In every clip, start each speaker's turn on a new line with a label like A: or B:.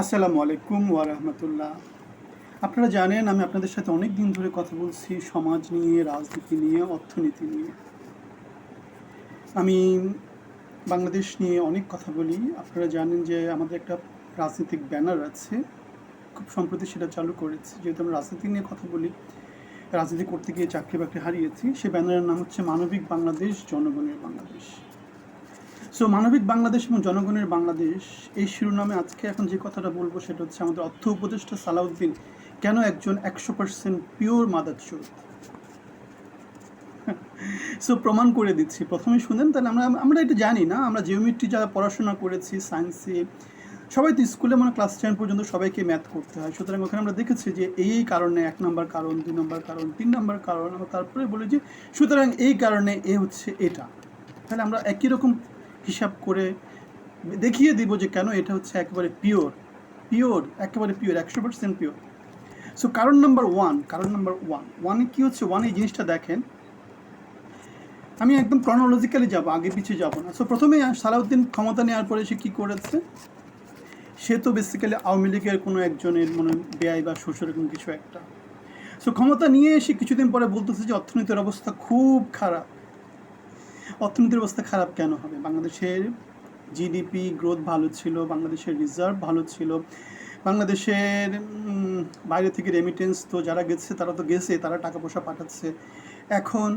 A: আসসালামু আলাইকুম ওয়া রাহমাতুল্লাহ। আপনারা জানেন, আমি আপনাদের সাথে অনেক দিন ধরে কথা বলছি সমাজ নিয়ে, রাজনীতি নিয়ে, অর্থনীতি নিয়ে। আমি বাংলাদেশ নিয়ে অনেক কথা বলি। আপনারা জানেন যে আমাদের একটা রাজনৈতিক ব্যানার আছে। খুব সম্প্রতি সেটা চালু করেছি। যেহেতু আমরা রাজনীতি নিয়ে কথা বলি, রাজনীতি করতে গিয়ে চাকরি বাকরি হারিয়েছি, সে ব্যানারের নাম হচ্ছে মানবিক বাংলাদেশ, জনগণের বাংলাদেশ। সো মানবিক বাংলাদেশ এবং জনগণের বাংলাদেশ, এই শিরোনামে আজকে এখন যে কথাটা বলব সেটা হচ্ছে আমাদের অর্থ উপদেষ্টা সালাউদ্দিন কেন একজন একশো পার্সেন্ট পিওর মাদারচোর সো প্রমাণ করে দিচ্ছি। প্রথমে শুনেন, তাহলে আমরা আমরা এটা জানি না। আমরা জিওমেট্রি যারা পড়াশোনা করেছি সায়েন্সে সবাই তো স্কুলে মানে ক্লাস টেন পর্যন্ত সবাইকে ম্যাথ করতে হয়। সুতরাং ওখানে আমরা দেখেছি যে এই এই কারণে এক নম্বর কারণ, দুই নম্বর কারণ, তিন নম্বর কারণ, আমরা তারপরে বলি যে সুতরাং এই কারণে এ হচ্ছে এটা। তাহলে আমরা একই রকম হিসাব করে দেখিয়ে দিব যে কেন এটা হচ্ছে একেবারে পিওর পিওর একেবারে পিওর একশো পার্সেন্ট পিওর সো কারণ নাম্বার ওয়ান কারণ নাম্বার ওয়ান ওয়ানে কী হচ্ছে? ওয়ান এই জিনিসটা দেখেন। আমি একদম ক্রনোলজিক্যালি যাব, আগে পিছিয়ে যাব না। সো প্রথমে সালাউদ্দিন ক্ষমতা নেওয়ার পরে সে কী করেছে? সে তো বেসিক্যালি আওয়ামী লীগের কোনো একজনের মনে ব্যয় বা শ্বশুর এরকম কিছু একটা। সো ক্ষমতা নিয়ে এসে কিছুদিন পরে বলতেছে যে অর্থনীতির অবস্থা খুব খারাপ। অর্থনীতির অবস্থা খারাপ কেন হবে? বাংলাদেশের জিডিপি গ্রোথ ভালো ছিল, বাংলাদেশের রিজার্ভ ভালো ছিল, বাংলাদেশের বাইরে থেকে রেমিটেন্স তো যারা গেছে তারা তো গেছে, তারা টাকা পয়সা পাঠাচ্ছে। এখন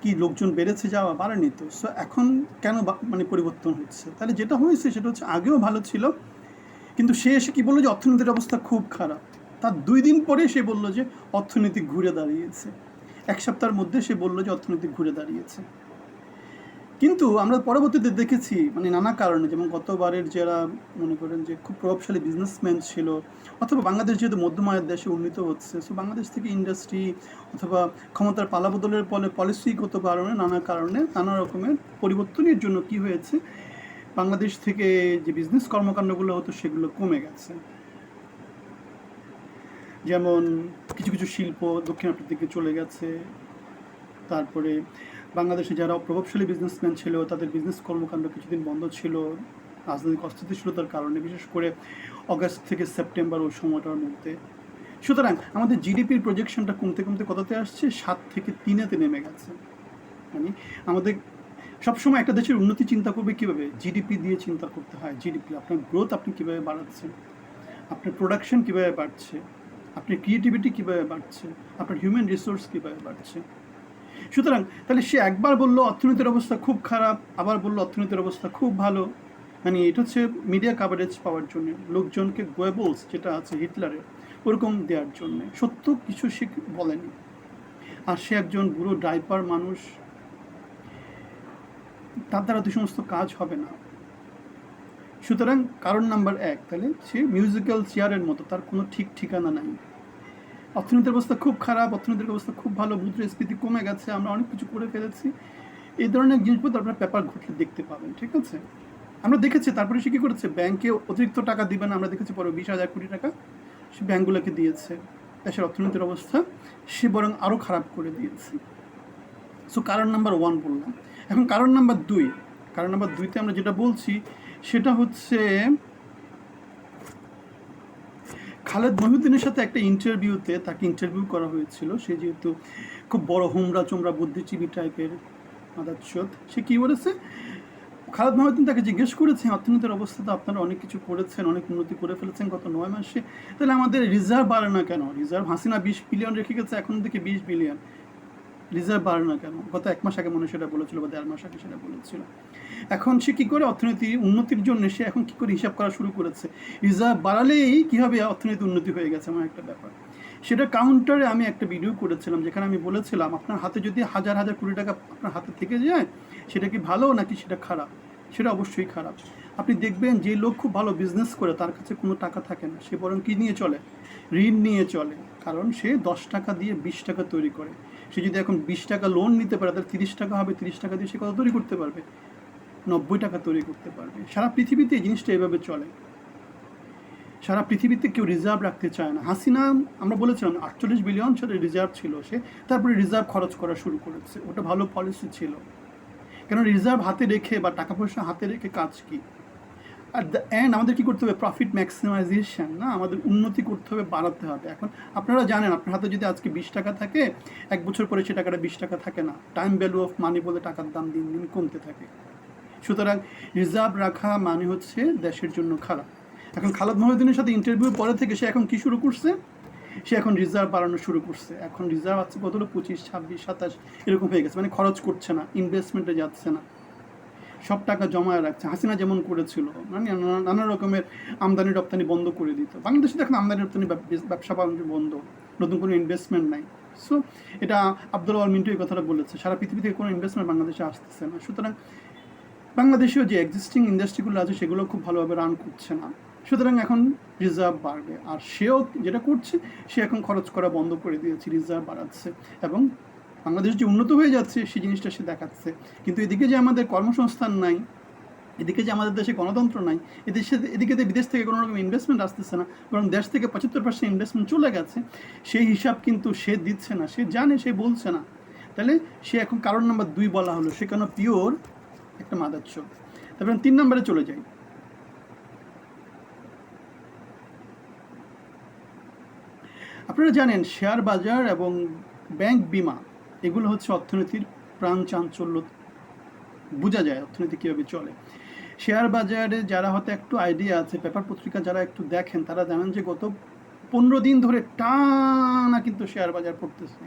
A: কি লোকজন বেড়েছে যাওয়া বাড়েনি তো? সো এখন কেন মানে পরিবর্তন হচ্ছে? তাহলে যেটা হয়েছে সেটা হচ্ছে আগেও ভালো ছিল, কিন্তু সে এসে কি বলল যে অর্থনীতির অবস্থা খুব খারাপ? তার দুই দিন পরে সে বলল যে অর্থনীতি ঘুরে দাঁড়িয়েছে। এক সপ্তাহের মধ্যে সে বলল যে অর্থনীতি ঘুরে দাঁড়িয়েছে। কিন্তু আমরা পরবর্তীতে দেখেছি মানে নানা কারণে, যেমন গতবারের যারা মনে করেন যে খুব প্রভাবশালী বিজনেসম্যান ছিল, অথবা বাংলাদেশ যেহেতু মধ্যমায়ের দেশে উন্নীত হচ্ছে সো বাংলাদেশ থেকে ইন্ডাস্ট্রি অথবা ক্ষমতার পালাবদলের ফলে পলিসিগত কারণে নানা কারণে নানা রকমের পরিবর্তনের জন্য কি হয়েছে, বাংলাদেশ থেকে যে বিজনেস কর্মকাণ্ডগুলো হতো সেগুলো কমে গেছে। যেমন কিছু কিছু শিল্প দক্ষিণ আফ্রিকা থেকে চলে গেছে। তারপরে বাংলাদেশে যারা প্রভাবশালী বিজনেসম্যান ছিল, তাদের বিজনেস কর্মকাণ্ড কিছুদিন বন্ধ ছিল। রাজনৈতিক অস্থিতিশীলতার কারণে, বিশেষ করে অগাস্ট থেকে সেপ্টেম্বর ওই সময়টার মধ্যে। সুতরাং আমাদের জিডিপির প্রজেকশনটা কমতে কমতে কততে আসছে? সাত থেকে তিনেতে নেমে গেছে। মানে আমাদের সবসময় একটা দেশের উন্নতি চিন্তা করবে কীভাবে? জিডিপি দিয়ে চিন্তা করতে হয়। জিডিপি আপনার গ্রোথ আপনি কীভাবে বাড়াচ্ছেন? আপনার প্রোডাকশন কীভাবে বাড়ছে? আপনার ক্রিয়েটিভিটি কীভাবে বাড়ছে? আপনার হিউম্যান রিসোর্স কীভাবে বাড়ছে? সুতরাং তাহলে সে একবার বলল, অর্থনীতির অবস্থা খুব খারাপ আবার বলল, অর্থনীতির অবস্থা খুব ভালো মানে এটা হচ্ছে মিডিয়া কাভারেজ পাওয়ার জন্য। লোকজনকে গোয়েবলস যেটা আছে হিটলারের ওরকম দেওয়ার জন্যে। সত্য কিছু সে বলেনি। আর সে একজন বুড়ো ড্রাইভার মানুষ, তার দ্বারা দুই সমস্ত কাজ হবে না। সুতরাং কারণ নাম্বার এক, তাহলে সে মিউজিক্যাল চেয়ারের মতো, তার কোনো ঠিক ঠিকানা নাই। অর্থনীতির অবস্থা খুব খারাপ, অর্থনীতির অবস্থা খুব ভালো, মুদ্রাস্ফীতি কমে গেছে, আমরা অনেক কিছু করে ফেলেছি। এই ধরনের জিনিসপত্র আপনার পেপার ঘটলে দেখতে পাবেন, ঠিক আছে? আমরা দেখেছি, তারপরে সে কী করেছে? ব্যাংকে অতিরিক্ত টাকা দিবে না, আমরা দেখেছি পরে বিশ হাজার কোটি টাকা সে ব্যাংকগুলোকে দিয়েছে। দেশের অর্থনীতির অবস্থা সে বরং আরও খারাপ করে দিয়েছে। সো কারণ নাম্বার ওয়ান বললাম। এখন কারণ নাম্বার দুই, কারণ নাম্বার দুইতে আমরা যেটা বলছি সেটা হচ্ছে খালেদ মহিউদ্দিনের সাথে একটা ইন্টারভিউতে তাকে ইন্টারভিউ করা হয়েছিল। সে যেহেতু খুব বড় হোমরা চোমরা বুদ্ধিজীবী টাইপের মাদাচ্ছত সে কী বলেছে? খালেদ মহিউদ্দিন তাকে জিজ্ঞেস করেছে, অর্থনীতির অবস্থা তো আপনারা অনেক কিছু করেছেন, অনেক উন্নতি করে ফেলেছেন গত নয় মাসে। তাহলে আমাদের রিজার্ভ বাড়ে না কেন? রিজার্ভ হাসিনা বিশ বিলিয়ন রেখে গেছে, এখন থেকে বিশ বিলিয়ন রিজার্ভ বাড়ে না কেন? গত এক মাস আগে মনে সেটা বলেছিল বা দেড় মাস আগে সেটা বলেছিল। এখন সে কী করে অর্থনীতি, উন্নতির জন্য সে এখন কী করে হিসাব করা শুরু করেছে? রিজার্ভ বাড়ালেই কীভাবে অর্থনীতি উন্নতি হয়ে গেছে? আমার একটা ব্যাপার। সেটা কাউন্টারে আমি একটা ভিডিও করেছিলাম, যেখানে আমি বলেছিলাম, আপনার হাতে যদি হাজার হাজার কোটি টাকা আপনার হাতে থেকে যায়, সেটা কি ভালো নাকি সেটা খারাপ? সেটা অবশ্যই খারাপ। আপনি দেখবেন যে লোক খুব ভালো বিজনেস করে, তার কাছে কোনো টাকা থাকে না। সে বরং কী নিয়ে চলে? ঋণ নিয়ে চলে। কারণ সে দশ টাকা দিয়ে বিশ টাকা তৈরি করে। সে যদি এখন বিশ টাকা লোন নিতে পারে, তাহলে তিরিশ টাকা হবে, তিরিশ টাকা দিয়ে সে কত তৈরি করতে পারবে? নব্বই টাকা তৈরি করতে পারবে। সারা পৃথিবীতে এই জিনিসটা এভাবে চলে। সারা পৃথিবীতে কেউ রিজার্ভ রাখতে চায় না। হাসিনা, আমরা বলেছিলাম, আটচল্লিশ বিলিয়ন সালে রিজার্ভ ছিল সে, তারপরে রিজার্ভ খরচ করা শুরু করেছে। ওটা ভালো পলিসি ছিল। কেন রিজার্ভ হাতে রেখে বা টাকা পয়সা হাতে রেখে কাজ কি? অ্যাট দ্য অ্যান্ড আমাদের কী করতে হবে? প্রফিট ম্যাক্সিমাইজেশন না? আমাদের উন্নতি করতে হবে, বাড়াতে হবে। এখন আপনারা জানেন, আপনার হাতে যদি আজকে বিশ টাকা থাকে, এক বছর পরে সে টাকাটা বিশ টাকা থাকে না। টাইম ভ্যালু অফ মানি বলে টাকার দাম দিন দিন কমতে থাকে। সুতরাং রিজার্ভ রাখা মানে হচ্ছে দেশের জন্য খারাপ। এখন খালাদ মহিউদ্দিনের সাথে ইন্টারভিউ পরে থেকে সে এখন কি শুরু করছে? সে এখন রিজার্ভ বাড়ানো শুরু করছে। এখন রিজার্ভ আছে কত? হলো পঁচিশ, ছাব্বিশ, সাতাশ, এরকম হয়ে গেছে। মানে খরচ করছে না ইনভেস্টমেন্টে যাচ্ছে না। সব টাকা জমায় রাখছে। হাসিনা যেমন করেছিল মানে নানা- রকমের আমদানি রপ্তানি বন্ধ করে দিত। বাংলাদেশে দেখেন, আমদানি রপ্তানি ব্যবসা বাণিজ্য বন্ধ, নতুন কোনো ইনভেস্টমেন্ট নাই। সো এটা আব্দুল আওয়াল মিন্টু এই কথাটা বলেছে, সারা পৃথিবী থেকে কোনো ইনভেস্টমেন্ট বাংলাদেশে আসতেছে না। সুতরাং বাংলাদেশেও যে এক্সিস্টিং ইন্ডাস্ট্রিগুলো আছে, সেগুলো খুব ভালোভাবে রান করছে না। সুতরাং এখন রিজার্ভ বাড়বে। আর সেও যেটা করছে, সে এখন খরচ করা বন্ধ করে দিয়েছে রিজার্ভ বাড়াচ্ছে। এবং বাংলাদেশ যে উন্নত হয়ে যাচ্ছে, সেই জিনিসটা সে দেখাচ্ছে। কিন্তু এদিকে যে আমাদের কর্মসংস্থান নাই, এদিকে যে আমাদের দেশে গণতন্ত্র নাই, এদেশে, এদিকে যে বিদেশ থেকে কোনো রকম ইনভেস্টমেন্ট আসতেছে না, বরং দেশ থেকে পঁচাত্তর পার্সেন্ট ইনভেস্টমেন্ট চলে গেছে, সেই হিসাব কিন্তু সে দিচ্ছে না, সে জানে, সে বলছে না। তাহলে সে এখন কারণ নাম্বার দুই বলা হলো, সে কেন পিওর একটা মাদাচ্ছ তারপরে তিন নম্বরে চলে যাই। আপনারা জানেন, শেয়ার বাজার এবং ব্যাংক বিমা এগুলো হচ্ছে অর্থনীতির প্রাণ চাঞ্চল্য। বোঝা যায় অর্থনীতি কীভাবে চলে। শেয়ার বাজারে যারা হয়তো একটু আইডিয়া আছে, পেপার পত্রিকা যারা একটু দেখেন, তারা জানেন যে গত পনেরো দিন ধরে টানা কিন্তু শেয়ার বাজার পড়তেছে।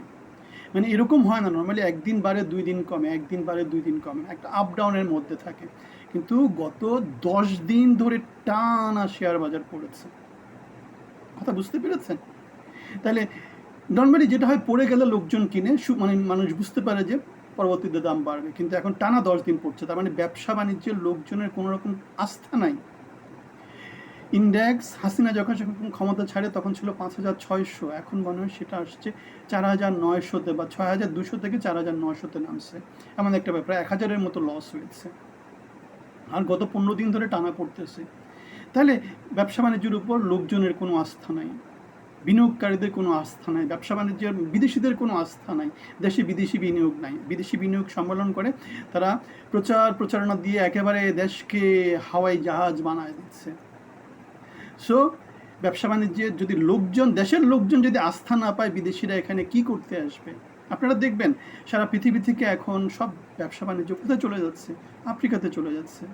A: মানে এরকম হয় না নর্মালি একদিন বাড়ে, দুই দিন কমে, একদিন বাড়ে, দুই দিন কমে, একটা আপ ডাউনের মধ্যে থাকে। কিন্তু গত দশ দিন ধরে টানা শেয়ার বাজার পড়েছে। কথা বুঝতে পেরেছেন? তাহলে নর্মালি যেটা হয়, পড়ে গেলে লোকজন কিনে মানে মানুষ বুঝতে পারে যে পরবর্তীতে দাম বাড়বে। কিন্তু এখন টানা দশ দিন পড়ছে, তার মানে ব্যবসা বাণিজ্যের লোকজনের কোনো রকম আস্থা নাই। ইন্ডেক্স, হাসিনা যখন যখন ক্ষমতা ছাড়ে, তখন ছিল পাঁচ হাজার ছয়শো। এখন মনে হয় সেটা আসছে চার হাজার নয়শোতে বা ছয় হাজার দুশো থেকে চার হাজার নয়শোতে নামছে। এমন একটা ব্যাপার, এক হাজারের মতো লস হয়েছে। আর গত পনেরো দিন ধরে টানা পড়তেছে। তাহলে ব্যবসা বাণিজ্যের উপর লোকজনের কোনো আস্থা নাই। বিনিয়োগকারীদের কোনো আস্থা নাই, ব্যবসা বাণিজ্যের বিদেশিদের কোনো আস্থা নাই, দেশে বিদেশি বিনিয়োগ নাই। বিদেশি বিনিয়োগ সম্মেলন করে তারা প্রচার প্রচারণা দিয়ে একেবারে দেশকে হাওয়াই জাহাজ বানায় দিচ্ছে। সো ব্যবসা বাণিজ্যের যদি লোকজন, দেশের লোকজন যদি আস্থা না পায় বিদেশিরা এখানে কি করতে আসবে? আপনারা দেখবেন সারা পৃথিবী থেকে এখন সব ব্যবসা বাণিজ্য কোথায় চলে যাচ্ছে? আফ্রিকাতে চলে যাচ্ছে।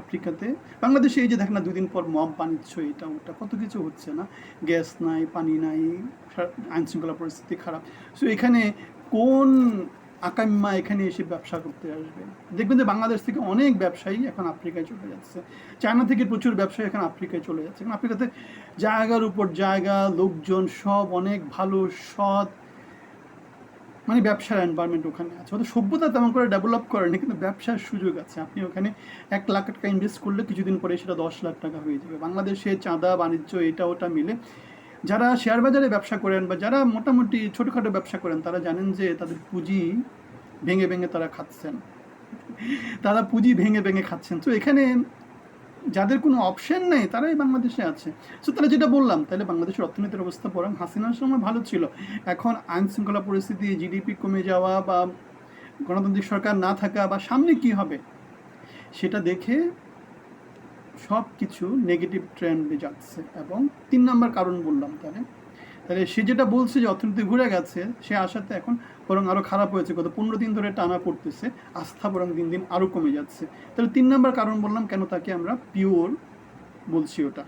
A: আফ্রিকাতে। বাংলাদেশে এই যে দেখেন না, দুদিন পর মব বাণিজ্য এটা ওটা কত কিছু হচ্ছে না। গ্যাস নাই, পানি নাই আইন শৃঙ্খলা পরিস্থিতি খারাপ। সো এখানে কোন আকাম্মা এখানে এসে ব্যবসা করতে আসবে? দেখবেন যে বাংলাদেশ থেকে অনেক ব্যবসায়ী এখন আফ্রিকায় চলে যাচ্ছে। চায়না থেকে প্রচুর ব্যবসায়ী এখন আফ্রিকায় চলে যাচ্ছে। এখন আফ্রিকাতে জায়গার উপর জায়গা, লোকজন, সব অনেক ভালো, সৎ মানে ব্যবসার এনভায়রনমেন্ট ওখানে আছে। ওদের সভ্যতা তেমন করে ডেভেলপ করেনি, কিন্তু ব্যবসার সুযোগ আছে। আপনি ওখানে এক লাখ টাকা ইনভেস্ট করলে কিছুদিন পরে সেটা দশ লাখ টাকা হয়ে যাবে। বাংলাদেশে চাঁদা, বাণিজ্য, এটা, ওটা মিলে যারা শেয়ার বাজারে ব্যবসা করেন বা যারা মোটামুটি ছোটোখাটো ব্যবসা করেন, তারা জানেন যে তাদের পুঁজি ভেঙে ভেঙে তারা খাচ্ছেন। তারা পুঁজি ভেঙে ভেঙে খাচ্ছেন। তো এখানে যাদের কোনো অপশন নেই, তারাই বাংলাদেশে আছে। সো তারা যেটা বললাম, তাহলে বাংলাদেশের অর্থনীতির অবস্থা বরং হাসিনার সময় ভালো ছিল। এখন আইন শৃঙ্খলা পরিস্থিতি জিডিপি কমে যাওয়া বা গণতান্ত্রিক সরকার না থাকা বা সামনে কি হবে, সেটা দেখে সব কিছু নেগেটিভ ট্রেন্ডে যাচ্ছে। এবং তিন নম্বর কারণ বললাম তাহলে তাহলে সে যেটা বলছে যে অর্থনীতি ঘুরে গেছে, সে আসাতে এখন বরং আরও খারাপ হয়েছে। গত পনেরো দিন ধরে টানা পড়তেছে, আস্থা বরং দিন দিন আরও কমে যাচ্ছে। তাহলে তিন নম্বর কারণ বললাম কেন তাকে আমরা পিওর বলছি ওটা।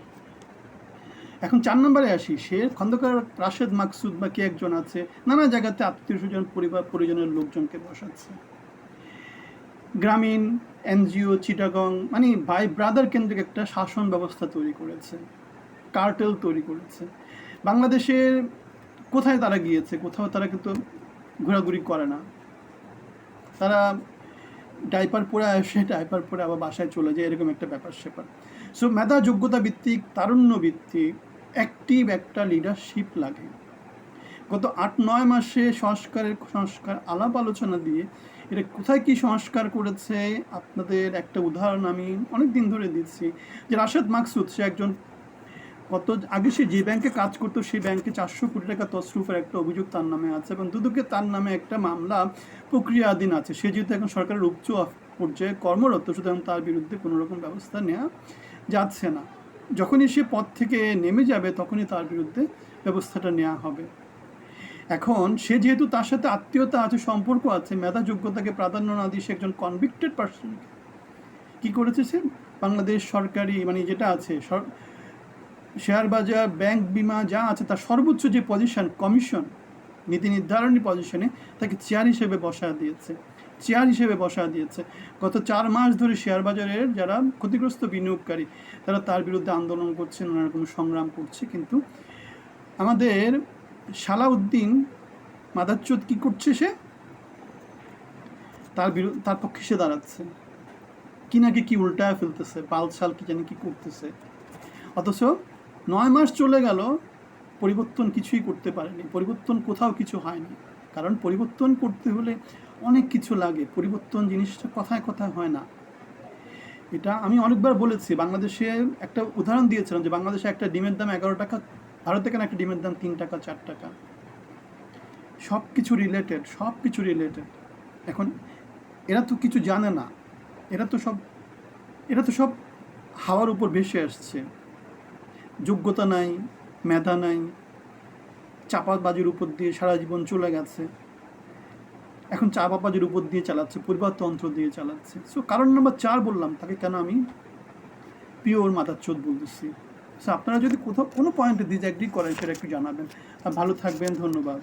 A: এখন চার নম্বরে আসি, সে খন্দকার রাশেদ মাকসুদ বা কে একজন আছে, নানা জায়গাতে আত্মীয় স্বজন, পরিবার, পরিজনের লোকজনকে বসাচ্ছে। গ্রামীণ, এনজিও, চিটাগং মানে ভাই ব্রাদার কেন্দ্রিক একটা শাসন ব্যবস্থা তৈরি করেছে, কার্টেল তৈরি করেছে। বাংলাদেশের কোথায় তারা গিয়েছে? কোথাও তারা কিন্তু ঘোরাঘুরি করে না। তারা ডাইপার পরে আসে ডাইপার পরে আবার বাসায় চলে যায়, এরকম একটা ব্যাপার স্যাপার। সো মেধা, যোগ্যতা ভিত্তিক, তারুণ্য ভিত্তিক অ্যাক্টিভ একটা লিডারশিপ লাগে। গত আট, নয় মাসে সংস্কারের, সংস্কার আলাপ আলোচনা দিয়ে এটা কোথায় কি সংস্কার করেছে, আপনাদের একটা উদাহরণ আমি অনেক দিন ধরে দিচ্ছি। যে রাশেদ মাকসুদ, সে একজন কত আগে সে যে ব্যাংকে কাজ করতো সেই ব্যাংকে চারশো কোটি টাকা তসরুফের একটা অভিযোগ তার নামে আছে এবং দুদকে তার নামে একটা মামলা প্রক্রিয়াধীন আছে। সে যেহেতু এখন সরকারের উচ্চ পর্যায়ে কর্মরত, সুতরাং তার বিরুদ্ধে কোনো রকম ব্যবস্থা নেওয়া যাচ্ছে না। যখনই সে পদ থেকে নেমে যাবে, তখনই তার বিরুদ্ধে ব্যবস্থাটা নেওয়া হবে। এখন সে যেহেতু তার সাথে আত্মীয়তা আছে, সম্পর্ক আছে মেধা যোগ্যতাকে প্রাধান্য না দিয়ে সে একজন কনভিক্টেড পার্সন কি করেছে সে? বাংলাদেশ সরকারি মানে যেটা আছে শেয়ার বাজার, ব্যাংক বিমা যা আছে তার সর্বোচ্চ যে পজিশন কমিশন নীতি নির্ধারণী পজিশনে তাকে চেয়ার হিসেবে বসা দিয়েছে। চেয়ার হিসেবে বসা দিয়েছে। গত চার মাস ধরে শেয়ার বাজারের যারা ক্ষতিগ্রস্ত বিনিয়োগকারী, তারা তার বিরুদ্ধে আন্দোলন করছে নানা রকম সংগ্রাম করছে। কিন্তু আমাদের সালাউদ্দিন মাদাচ্চোদ কি করছে সে? তার বিরুদ্ধে তার পক্ষে সে দাঁড়াচ্ছে। কি নাকি কি উল্টায় ফেলতেছে পালসাল কি জানি কি করতেছে। অথচ নয় মাস চলে গেল, পরিবর্তন কিছুই করতে পারেনি। পরিবর্তন কোথাও কিছু হয়নি। কারণ পরিবর্তন করতে হলে অনেক কিছু লাগে। পরিবর্তন জিনিসটা কথায় কথায় হয় না। এটা আমি অনেকবার বলেছি, বাংলাদেশে একটা উদাহরণ দিয়েছিলাম যে বাংলাদেশে একটা ডিমের দাম এগারো টাকা, ভারতে কেন একটা ডিমের দাম তিন টাকা, চার টাকা? সব কিছু রিলেটেড সব কিছু রিলেটেড এখন এরা তো কিছু জানে না। এরা তো সব, এরা তো সব হাওয়ার উপর ভেসে আসছে। যোগ্যতা নাই, মেধা নাই, চাপাবাজির উপর দিয়ে সারা জীবন চলে গেছে। এখন চাপাবাজির উপর দিয়ে চালাচ্ছে, পরিবারতন্ত্র দিয়ে চালাচ্ছে। সো কারণ নাম্বার চার বললাম, তাকে কেন আমি পিওর মাথার চোদ বলতেছি? সো আপনারা যদি কোথাও কোনো পয়েন্টে ডিসঅ্যাগ্রি করেন, সেটা একটু জানাবেন। আর ভালো থাকবেন, ধন্যবাদ।